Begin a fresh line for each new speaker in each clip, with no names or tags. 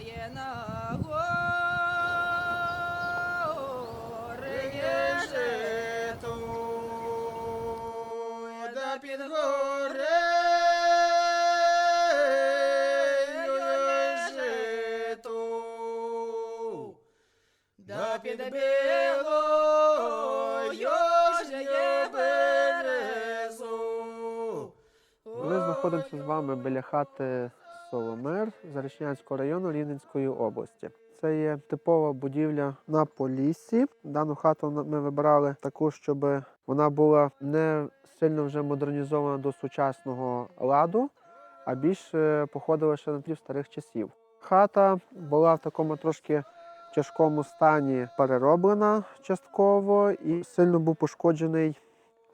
Знає на гори є жито, да під горею є жито, да під білою ж є березу.
Ми знаходимося з вами біля хати Соломер Зарічнянського району Рівненської області. Це є типова будівля на Поліссі. Дану хату ми вибирали таку, щоб вона була не сильно вже модернізована до сучасного ладу, а більше походила ще на тлів старих часів. Хата була в такому трошки тяжкому стані перероблена частково і сильно був пошкоджений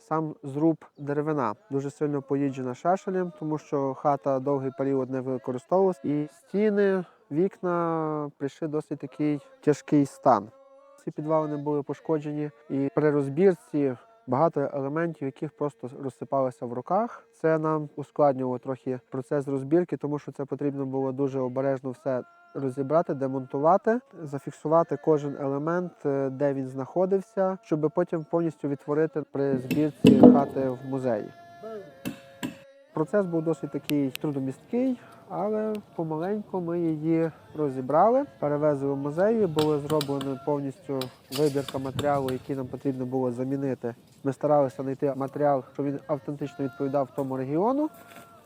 сам зруб деревина дуже сильно поїджена шашелем, тому що хата довгий період не використовувалась, і стіни, вікна прийшли досить такий тяжкий стан. Ці підвалини були пошкоджені, і при розбірці багато елементів, яких просто розсипалися в руках. Це нам ускладнювало трохи процес розбірки, тому що це потрібно було дуже обережно все розібрати, демонтувати, зафіксувати кожен елемент, е, де він знаходився, щоб потім повністю відтворити при збірці хати в музеї. Процес був досить такий трудомісткий, але помаленьку ми її розібрали, перевезли в музеї, було зроблено повністю вибірка матеріалу, який нам потрібно було замінити. Ми старалися знайти матеріал, щоб він автентично відповідав тому регіону.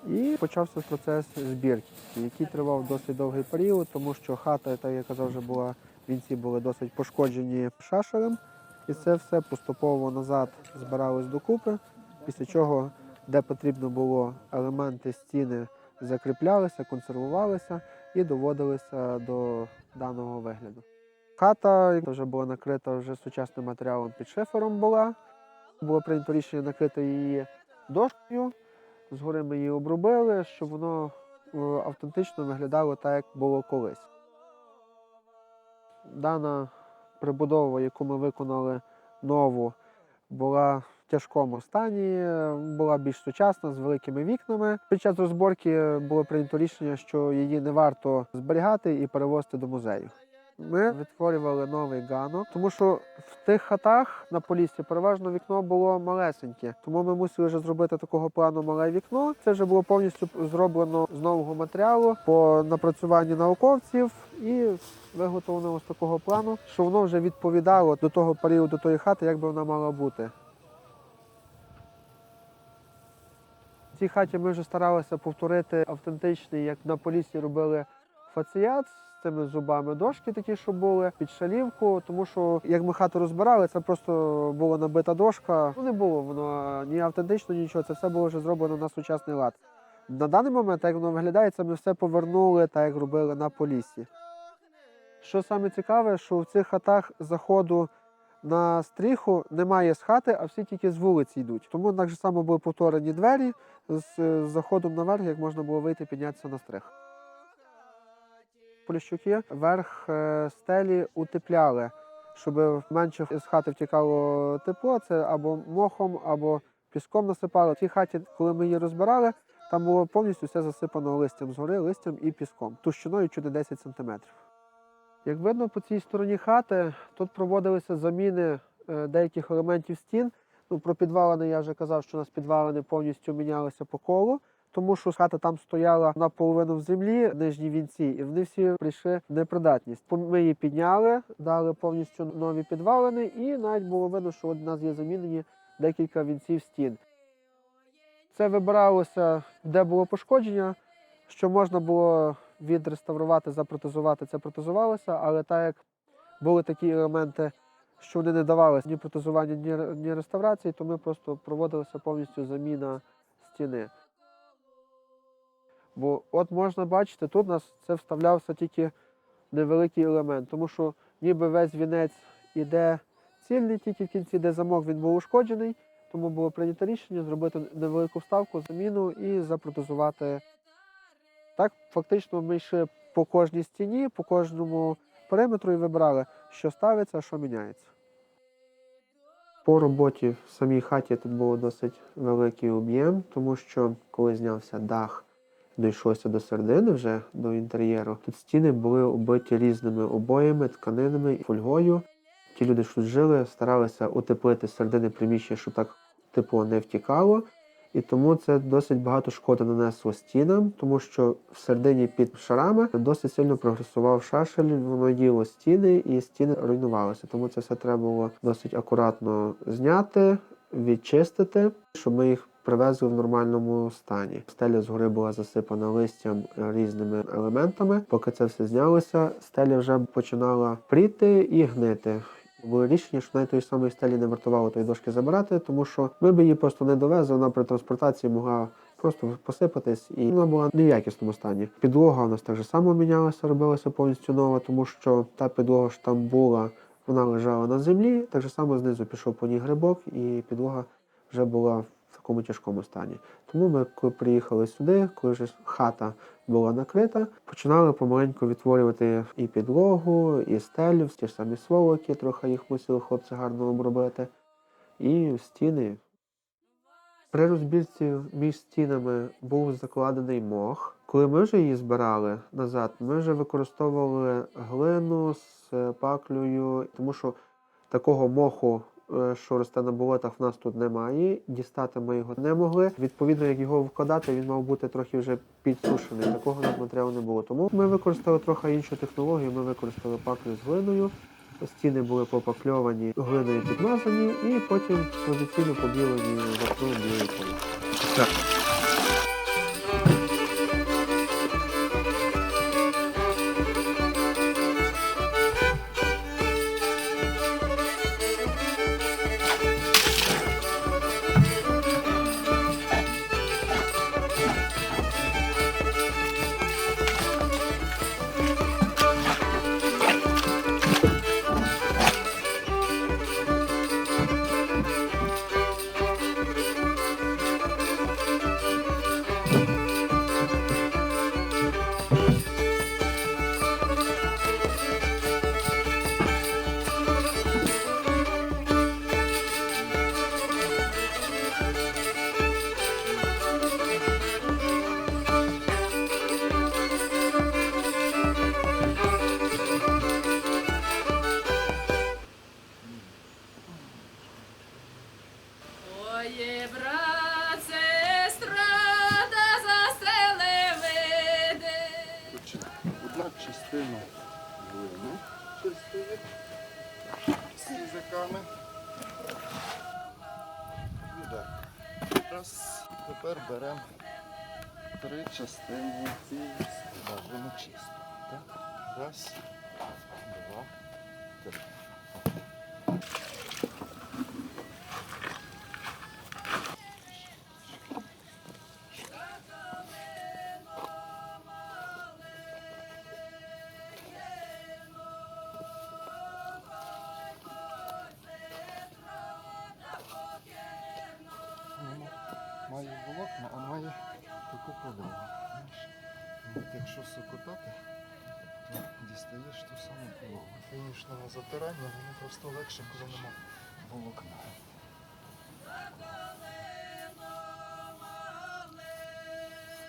І почався процес збірки, який тривав досить довгий період, тому що хата, так я казав, вже була вінці були досить пошкоджені шашерем. І це все поступово назад збиралось докупи, після чого, де потрібно було елементи стіни, закріплялися, консервувалися і доводилися до даного вигляду. Хата вже була накрита вже сучасним матеріалом під шифером була. Було прийнято рішення накрити її дошкою. Згори ми її обробили, щоб воно е, автентично виглядало так, як було колись. Дана прибудова, яку ми виконали нову, була в тяжкому стані, е, була більш сучасна з великими вікнами. Під час розборки було прийнято рішення, що її не варто зберігати і перевозити до музею. Ми відтворювали новий ганок, тому що в тих хатах на полісі переважно вікно було малесеньке. Тому ми мусили вже зробити такого плану мале вікно. Це вже було повністю зроблено з нового матеріалу по напрацюванні науковців і виготовлено з такого плану, що воно вже відповідало до того періоду тої хати, як би вона мала бути. В цій хаті ми вже старалися повторити автентичний, як на полісі робили фаціят з цими зубами дошки, такі, що були під шалівку. Тому що як ми хату розбирали, це просто була набита дошка. Ну не було воно ні автентично, нічого. Це все було вже зроблено на сучасний лад. На даний момент, як воно виглядає, це ми все повернули, так як робили на полісі. Що саме цікаве, що в цих хатах заходу на стріху немає з хати, а всі тільки з вулиці йдуть. Тому так же само були повторені двері з, з заходом наверх, як можна було вийти піднятися на стрих. Поліщуки верх е, стелі утепляли, щоб менше з хати втікало тепло. Це або мохом, або піском насипали. В хаті, коли ми її розбирали, там було повністю все засипано листям згори, листям і піском, товщиною чуди 10 сантиметрів. Як видно, по цій стороні хати тут проводилися заміни е, деяких елементів стін. Ну, про підвалини я вже казав, що у нас підвалини повністю мінялися по колу, тому що хата там стояла наполовину в землі, нижні вінці, і вони всі прийшли в непридатність. Ми її підняли, дали повністю нові підвалини, і навіть було видно, що у нас є замінені декілька вінців стін. Це вибиралося, де було пошкодження, що можна було відреставрувати, запротезувати, це протезувалося, але так як були такі елементи, що вони не давалися ні протезування, ні, ре- ні реставрації, то ми просто проводилася повністю заміна стіни. Бо от можна бачити, тут у нас це вставлявся тільки невеликий елемент, тому що ніби весь вінець іде цільний, тільки в кінці, де замок він був ушкоджений, тому було прийнято рішення зробити невелику вставку, заміну і запротезувати. Так, фактично, ми йшли по кожній стіні, по кожному периметру і вибирали, що ставиться, а що міняється. По роботі в самій хаті тут було досить великий об'єм, тому що коли знявся дах, дійшлося до середини, вже до інтер'єру, тут стіни були оббиті різними обоями, тканинами, і фольгою. Ті люди, що жили, старалися утеплити середини приміщення, щоб так тепло не втікало. І тому це досить багато шкоди нанесло стінам, тому що всередині під шарами досить сильно прогресував шашель, воно їло стіни і стіни руйнувалися. Тому це все треба було досить акуратно зняти, відчистити, щоб ми їх привезли в нормальному стані. Стеля згори була засипана листям різними елементами. Поки це все знялося, стеля вже починала пріти і гнити. Було рішення, що навіть тої самої стелі не вартувало тої дошки забирати, тому що ми б її просто не довезли, вона при транспортації могла просто посипатись, і вона була в неякісному стані. Підлога у нас так же само мінялася, робилася повністю нова, тому що та підлога що там була, вона лежала на землі. Так же само знизу пішов по ній грибок, і підлога вже була в такому тяжкому стані. Тому ми, коли приїхали сюди, коли вже хата була накрита, починали помаленьку відтворювати і підлогу, і стелю, ті ж самі сволоки, трохи їх мусили хлопці гарно обробити, і стіни. При розбірці між стінами був закладений мох. Коли ми вже її збирали назад, ми вже використовували глину з паклею, тому що такого моху, що росте на болотах, в нас тут немає. Дістати ми його не могли. Відповідно, як його вкладати, він мав бути трохи вже підсушений. Такого матеріалу не було. Тому ми використали трохи іншу технологію. Ми використали паклю з глиною. Стіни були попакльовані, глиною підмазані, і потім традиційно побілені вапном білою полі.
Якщо сокотати, то дістаєш ту саму пологу. Фінішного затирання воно просто легше, коли нема волокна.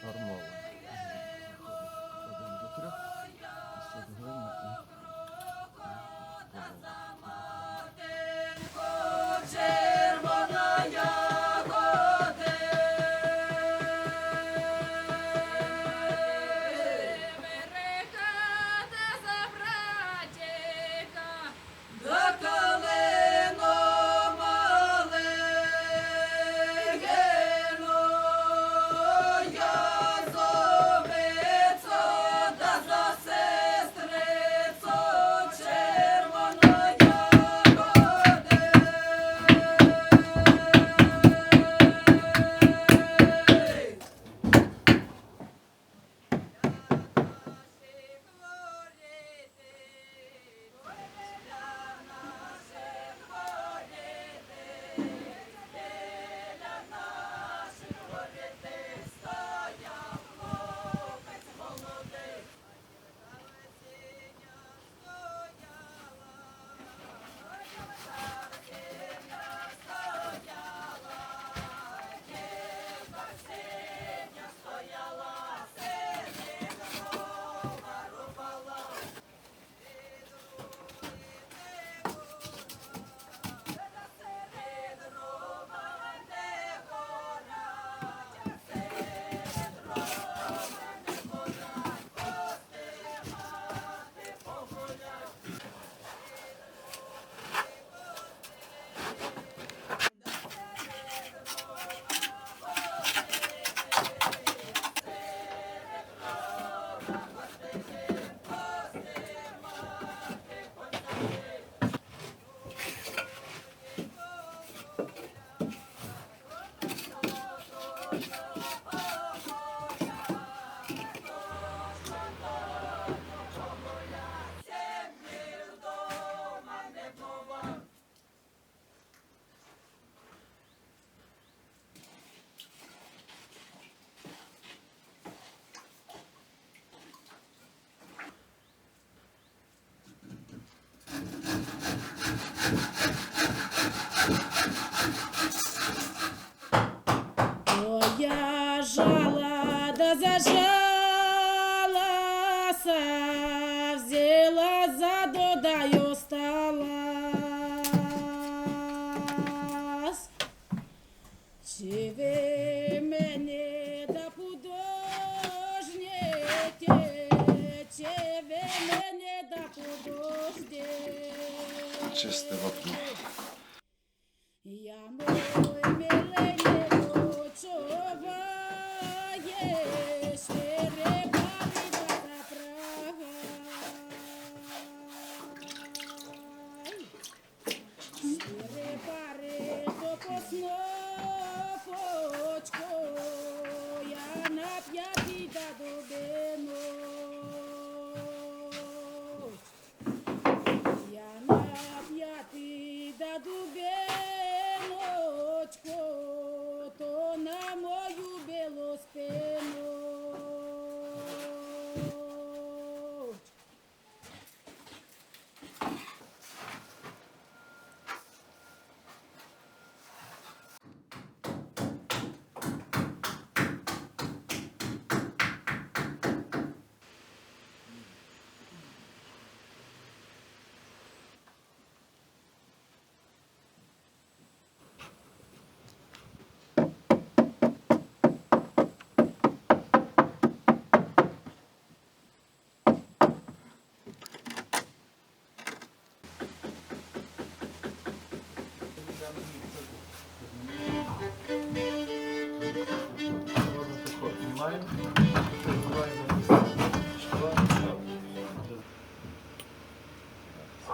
Армова.
Oh.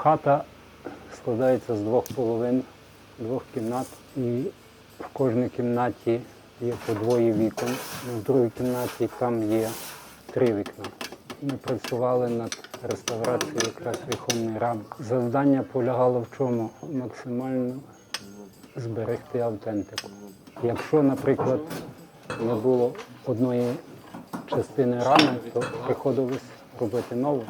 Хата складається з двох половин, двох кімнат, і в кожній кімнаті є по двоє вікон. В другій кімнаті там є три вікна. Ми працювали над реставрацією якраз віконної рами. Завдання полягало в чому? Максимально зберегти автентику. Якщо, наприклад, не було одної частини рами, то приходилось робити нову.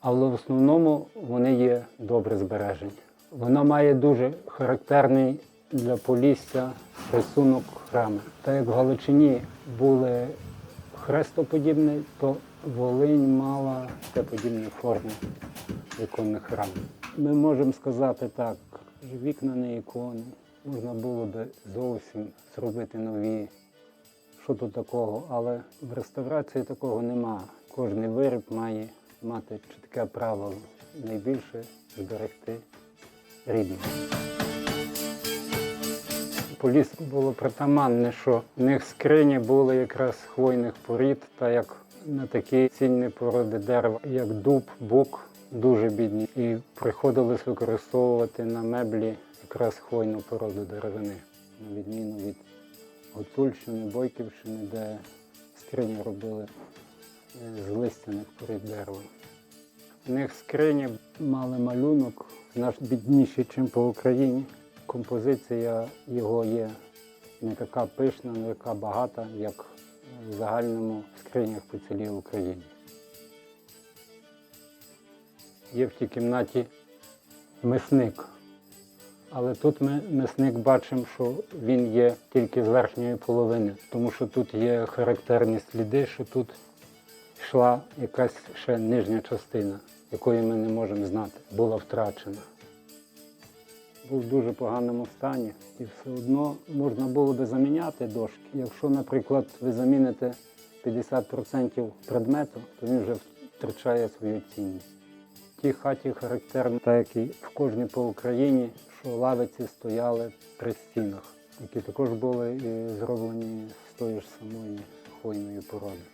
Але в основному вони є добре збережені. Вона має дуже характерний для Полісся рисунок рами. Так як в Галичині були хрестоподібні, то Волинь мала те подібні форми віконних рам. Ми можемо сказати так, що вікна не ікони. Можна було би зовсім зробити нові. Що тут такого? Але в реставрації такого нема. Кожний виріб має мати чітке правило найбільше зберегти рідне. Поліську було притаманне, що в них скрині були якраз хвойних порід, та як на такі цінні породи дерева, як дуб, бук, дуже бідні. І приходилось використовувати на меблі якраз хвойну породу деревини, на відміну від Гуцульщини, Бойківщини, де скрині робили е, з листяних порід дерева. У них скрині мали малюнок, наш бідніший, ніж по Україні. Композиція його є не така пишна, не така багата, як в загальному в скринях по цілій Україні. Є в тій кімнаті мисник. Але тут ми мисник бачимо, що він є тільки з верхньої половини, тому що тут є характерні сліди, що тут йшла якась ще нижня частина, якої ми не можемо знати, була втрачена. Був в дуже поганому стані і все одно можна було би заміняти дошки. Якщо, наприклад, ви заміните 50% предмету, то він вже втрачає свою цінність. В тій хаті характерно, так як і в кожній по Україні, що лавиці стояли при стінах, які також були і зроблені з тої ж самої хвойної породи.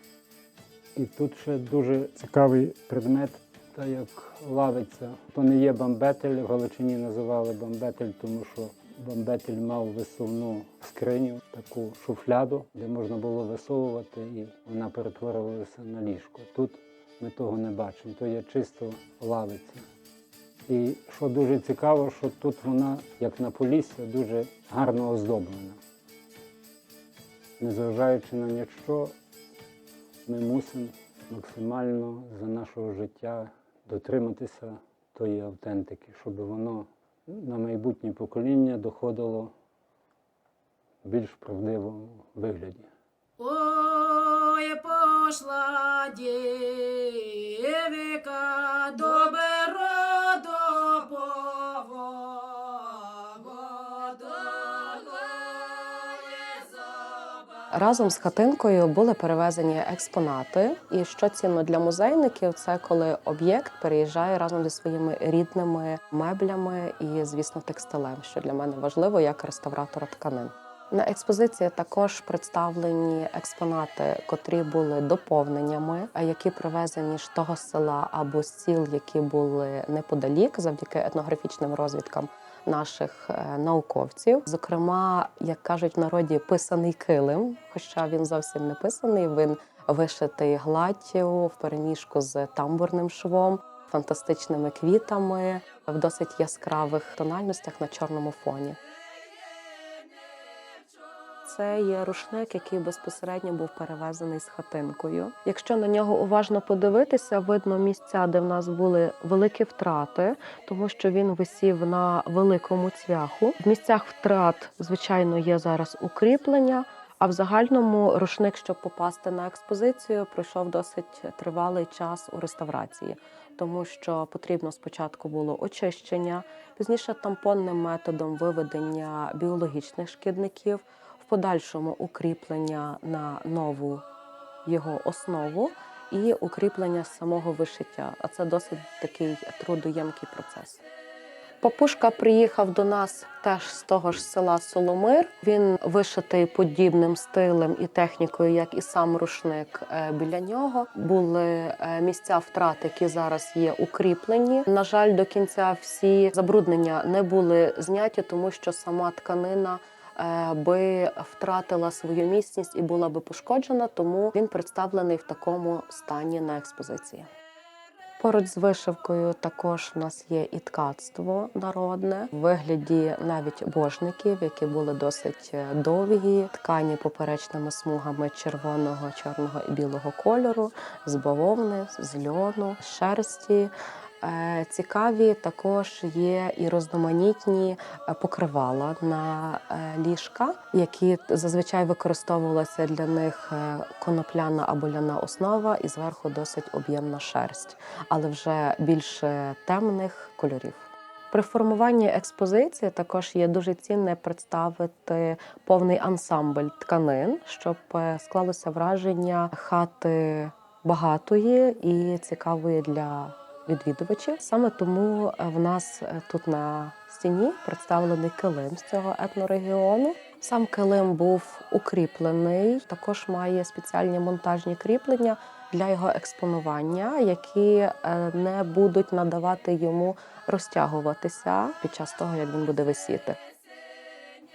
І тут ще дуже цікавий предмет, та як лавиця. То не є бамбетель, в Галичині називали бамбетель, тому що бамбетель мав висувну скриню, таку шуфляду, де можна було висовувати, і вона перетворювалася на ліжко. Тут ми того не бачимо, то є чисто лавиця. І що дуже цікаво, що тут вона, як на Полісся, дуже гарно оздоблена. Незважаючи на ніщо, ми мусимо максимально за нашого життя дотриматися тої автентики, щоб воно на майбутнє покоління доходило в більш правдивому вигляді.
Ой, пошла дівка
Разом з хатинкою були перевезені експонати. І що цінно для музейників, це коли об'єкт переїжджає разом зі своїми рідними меблями і, звісно, текстилем, що для мене важливо як реставратора тканин. На експозиції також представлені експонати, котрі були доповненнями, які привезені з того села або з сіл, які були неподалік, завдяки етнографічним розвідкам наших е, науковців. Зокрема, як кажуть в народі, писаний килим, хоча він зовсім не писаний. Він вишитий гладдю в переміжку з тамбурним швом, фантастичними квітами в досить яскравих тональностях на чорному фоні. Це є рушник, який безпосередньо був перевезений з хатинкою. Якщо на нього уважно подивитися, видно місця, де в нас були великі втрати, тому що він висів на великому цвяху. В місцях втрат, звичайно, є зараз укріплення. А в загальному рушник, щоб попасти на експозицію, пройшов досить тривалий час у реставрації, тому що потрібно спочатку було очищення, пізніше тампонним методом виведення біологічних шкідників, подальшому укріплення на нову його основу і укріплення самого вишиття. А це досить такий трудоємкий процес. Папушка приїхав до нас теж з того ж села Соломир. Він вишитий подібним стилем і технікою, як і сам рушник е, біля нього. Були е, місця втрат, які зараз є укріплені. На жаль, до кінця всі забруднення не були зняті, тому що сама тканина. Е, Би втратила свою міцність і була би пошкоджена, тому він представлений в такому стані на експозиції. Поруч з вишивкою також в нас є і ткацтво народне в вигляді навіть божників, які були досить е, довгі, ткані поперечними смугами червоного, чорного і білого кольору, з бавовни, з льону, шерсті. Е, Цікаві також є і розноманітні е, покривала на е, ліжка, які зазвичай використовувалася для них конопляна або ляна основа, і зверху досить об'ємна шерсть, але вже більш темних кольорів. При формуванні експозиції також є дуже цінне представити повний ансамбль тканин, щоб склалося враження хати багатої і цікавої для відвідувачів. Саме тому е, в нас е, тут на стіні представлений килим з цього етнорегіону. Сам килим був укріплений, також має спеціальні монтажні кріплення для його експонування, які е, не будуть надавати йому розтягуватися під час того, як він буде висіти.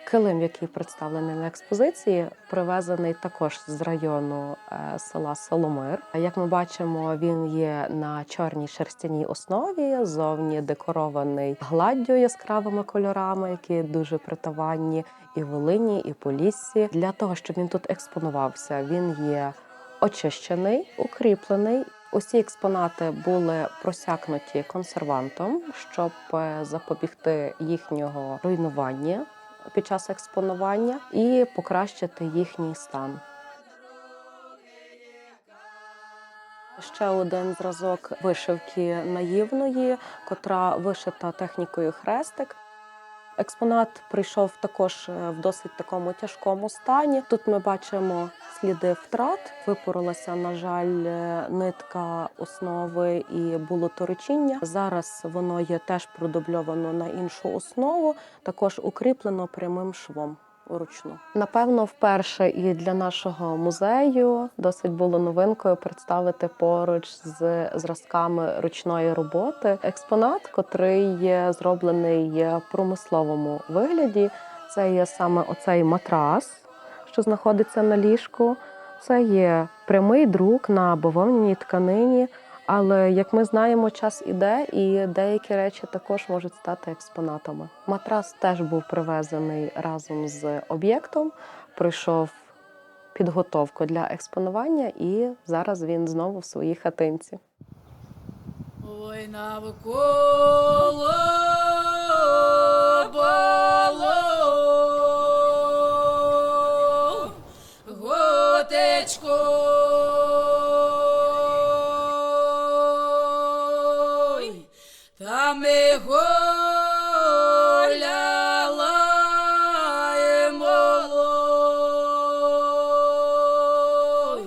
Килим, який представлений на експозиції, привезений також з району е, села Соломир. Як ми бачимо, він є на чорній шерстяній основі, зовні декорований гладдю яскравими кольорами, які дуже притаванні і Волині, і Поліссі. Для того, щоб він тут експонувався, він є очищений, укріплений. Усі експонати були просякнуті консервантом, щоб е, запобігти їхнього руйнування під час експонування і покращити їхній стан. Ще один зразок вишивки наївної, котра вишита технікою хрестик. Експонат прийшов також е, в досить такому тяжкому стані. Тут ми бачимо сліди втрат. Випоролася, на жаль, е, нитка основи і було торочіння. Зараз воно є теж продубльовано на іншу основу, також укріплено прямим швом. Вручну. Напевно, вперше і для нашого музею досить було новинкою представити поруч з зразками ручної роботи експонат, котрий є зроблений в промисловому вигляді. Це є саме оцей матрас, що знаходиться на ліжку. Це є прямий друк на бавовняній тканині. Але як ми знаємо, час іде, і деякі речі також можуть стати експонатами. Матрас теж був привезений разом з об'єктом, пройшов підготовку для експонування, і зараз він знову в своїй хатинці.
Ой, навколо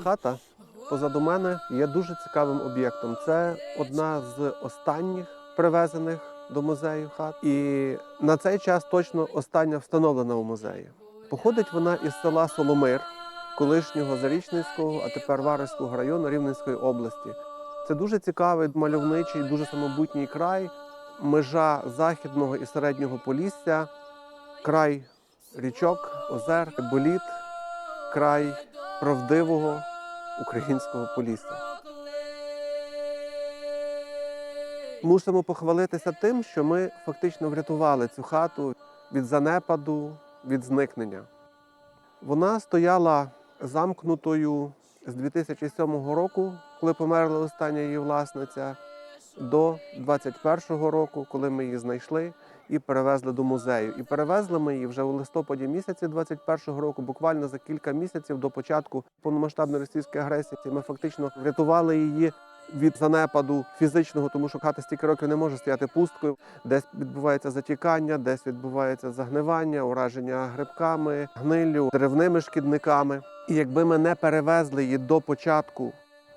Хата позаду мене є дуже цікавим об'єктом. Це одна з останніх привезених до музею хат, і на цей час точно остання встановлена у музеї. Походить вона із села Соломир, колишнього Зарічницького, а тепер Варварського району Рівненської області. Це дуже цікавий, мальовничий, дуже самобутній край, межа західного і середнього полісся, край річок, озер, боліт, край правдивого українського полісся. Мусимо похвалитися тим, що ми фактично врятували цю хату від занепаду, від зникнення. Вона стояла замкнутою з 2007 року, коли померла остання її власниця, до 2021 року, коли ми її знайшли і перевезли до музею. І перевезли ми її вже у листопаді місяці 21 року, буквально за кілька місяців до початку повномасштабної російської агресії. Ми фактично врятували її від занепаду фізичного, тому що хата стільки років не може стояти пусткою. Десь відбувається затікання, десь відбувається загнивання, ураження грибками, гниллю, деревними шкідниками. І якби ми не перевезли її до початку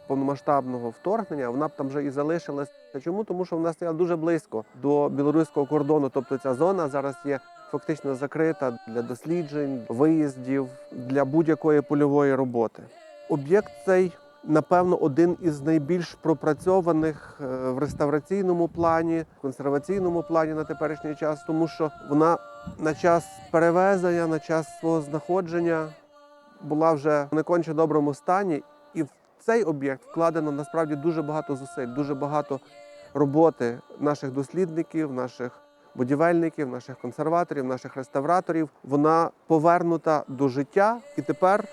повномасштабного вторгнення, вона б там вже і залишилась. Чому? Тому що вона стояла дуже близько до білоруського кордону. Тобто ця зона зараз є фактично закрита для досліджень, виїздів, для будь-якої польової роботи. Об'єкт цей, напевно, один із найбільш пропрацьованих е, в реставраційному плані, консерваційному плані на теперішній час, тому що вона на час перевезення, на час свого знаходження була вже в неконче доброму стані, в цей об'єкт вкладено насправді дуже багато зусиль, дуже багато роботи наших дослідників, наших будівельників, наших консерваторів, наших реставраторів. Вона повернута до життя, і тепер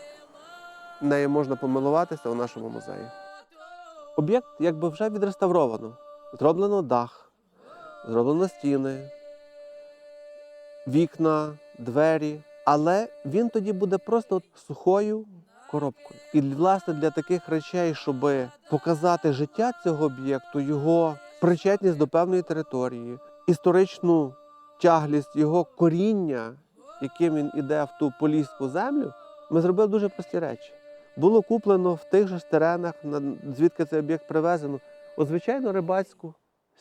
нею можна помилуватися у нашому музеї. Об'єкт якби вже відреставровано. Зроблено дах, зроблено стіни, вікна, двері. Але він тоді буде просто сухою коробкою. І власне для таких речей, щоб показати життя цього об'єкту, його причетність до певної території, історичну тяглість, його коріння, яким він іде в ту поліську землю, ми зробили дуже прості речі. Було куплено в тих же теренах, звідки цей об'єкт привезено, звичайну рибацьку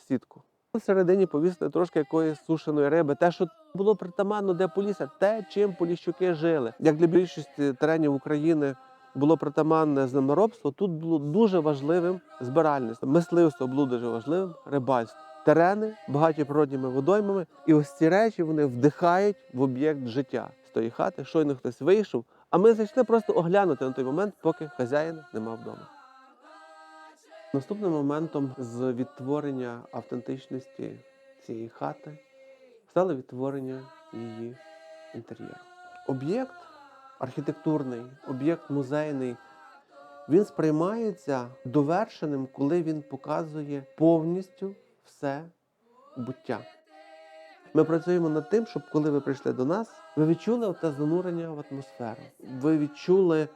сітку. Всередині повісили трошки якоїсь сушеної риби. Те, що було притаманно для полісся, те, чим поліщуки жили. Як для більшості теренів України було притаманне землеробство, тут було дуже важливим збиральництво. Мисливство було дуже важливим, рибальство. Терени багаті природніми водоймами, і ось ці речі вони вдихають в об'єкт життя з тої хати. Щойно хтось вийшов, а ми зайшли просто оглянути на той момент, поки хазяїна нема вдома. Наступним моментом з відтворення автентичності цієї хати стало відтворення її інтер'єру. Об'єкт архітектурний, об'єкт музейний, він сприймається довершеним, коли він показує повністю все буття. Ми працюємо над тим, щоб коли ви прийшли до нас, ви відчули те занурення в атмосферу. Ви відчули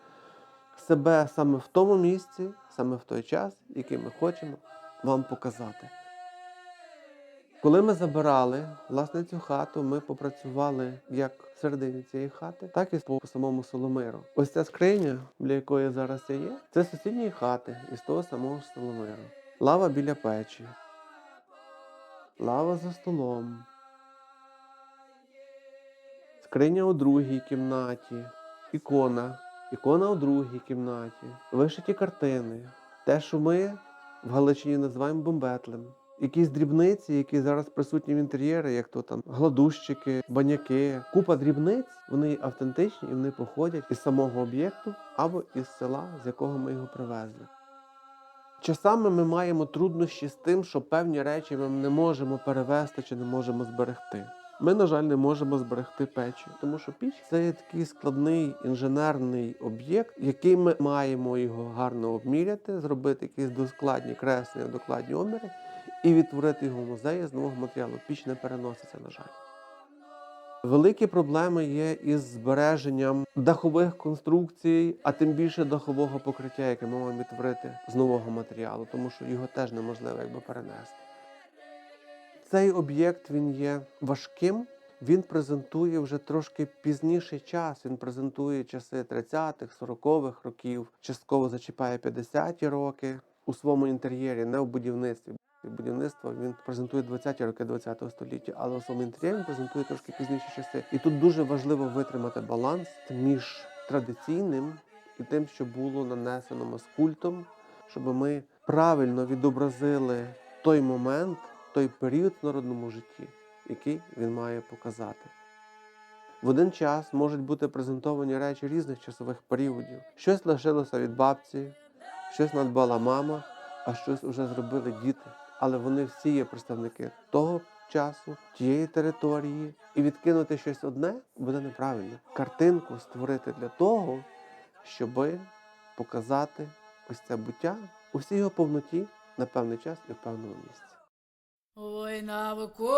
себе саме в тому місці, саме в той час, який ми хочемо вам показати. Коли ми забирали власне цю хату, ми попрацювали як всередині цієї хати, так і по самому Соломиру. Ось ця скриня, для якої зараз я є, це з сусідньої хати із того самого Соломиру. Лава біля печі, лава за столом. скриня у другій кімнаті, ікона, ікона у другій кімнаті, вишиті картини. Те, що ми в Галичині називаємо бомбетлем. Якісь дрібниці, які зараз присутні в інтер'єрі, як то там гладущики, баняки, купа дрібниць, вони автентичні і вони походять із самого об'єкту або із села, з якого ми його привезли. Часами ми маємо труднощі з тим, що певні речі ми не можемо перевезти чи не можемо зберегти. Ми, на жаль, не можемо зберегти печі, тому що піч це є такий складний інженерний об'єкт, який ми маємо його гарно обміряти, зробити якісь доскладні креслення, докладні обміри і відтворити його в музеї з нового матеріалу. Піч не переноситься, на жаль. Великі проблеми є із збереженням дахових конструкцій, а тим більше дахового покриття, яке ми маємо відтворити з нового матеріалу, тому що його теж неможливо якби перенести. Цей об'єкт він є важким. Він презентує вже трошки пізніший час. Він презентує часи 30-х, 40-х років, частково зачіпає 50-ті роки у своєму інтер'єрі, не в будівництві. Будівництво він презентує 20-ті роки 20-го століття, але у своєму інтер'єрі він презентує трошки пізніші часи. І тут дуже важливо витримати баланс між традиційним і тим, що було нанесено маскультом, щоб ми правильно відобразили той момент, той період в народному житті, який він має показати. В один час можуть бути презентовані речі різних часових періодів. Щось лишилося від бабці, щось надбала мама, а щось вже зробили діти. Але вони всі є представники того часу, тієї території, і відкинути щось одне буде неправильно. Картинку створити для того, щоби показати ось це буття у всій його повноті на певний час і в певному місці.
Ой, навколо